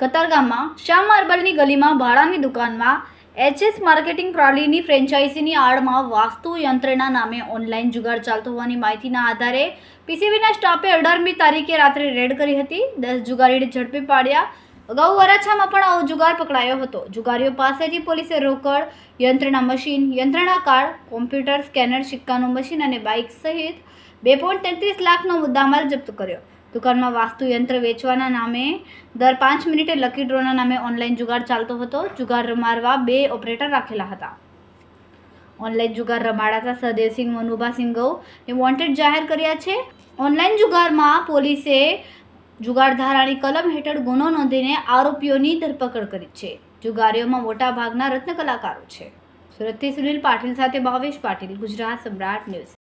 કતારગામમાં શ્યામ માર્બલની ગલીમાં ભાડાની દુકાનમાં એચએસ માર્કેટિંગ પ્રણાલીની ફ્રેન્ચાઇઝીની આડમાં વાસ્તુ યંત્રના નામે ઓનલાઈન જુગાર ચાલતો હોવાની માહિતીના આધારે પીસીબીના સ્ટાફે અઢારમી તારીખે રાત્રે રેડ કરી હતી. દસ જુગારીને ઝડપી પાડ્યા. અગાઉ વરાછામાં પણ આવો જુગાર પકડાયો હતો. જુગારીઓ પાસેથી પોલીસે રોકડ, યંત્રના મશીન, યંત્રણા કાર્ડ કોમ્પ્યુટર, સ્કેનર, સિક્કાનું મશીન અને બાઇક સહિત બે પોઈન્ટ તેત્રીસ લાખનો મુદ્દામાલ જપ્ત કર્યો. દુકાનમાં વાસ્તુ યંત્ર વેચવાના નામે દર પાંચ મિનિટે લકી ડ્રોના નામે ઓનલાઈન જુગાર ચાલતો હતો. જુગાર રમાડવા બે ઓપરેટર રાખેલા હતા. ઓનલાઈન જુગાર રમાડાતા સહદેવસિંહ મનુભાસિંહ ગૌ એ વોન્ટેડ જાહેર કર્યા છે. ઓનલાઈન જુગારમાં પોલીસે જુગાર ધારાની કલમ હેઠળ ગુનો નોંધીને આરોપીઓની ધરપકડ કરી છે. જુગારીઓમાં મોટા ભાગના રત્ન કલાકારો છે. સુરતથી સુનિલ પાટીલ સાથે ભાવેશ પાટીલ, ગુજરાત સમ્રાટ ન્યૂઝ.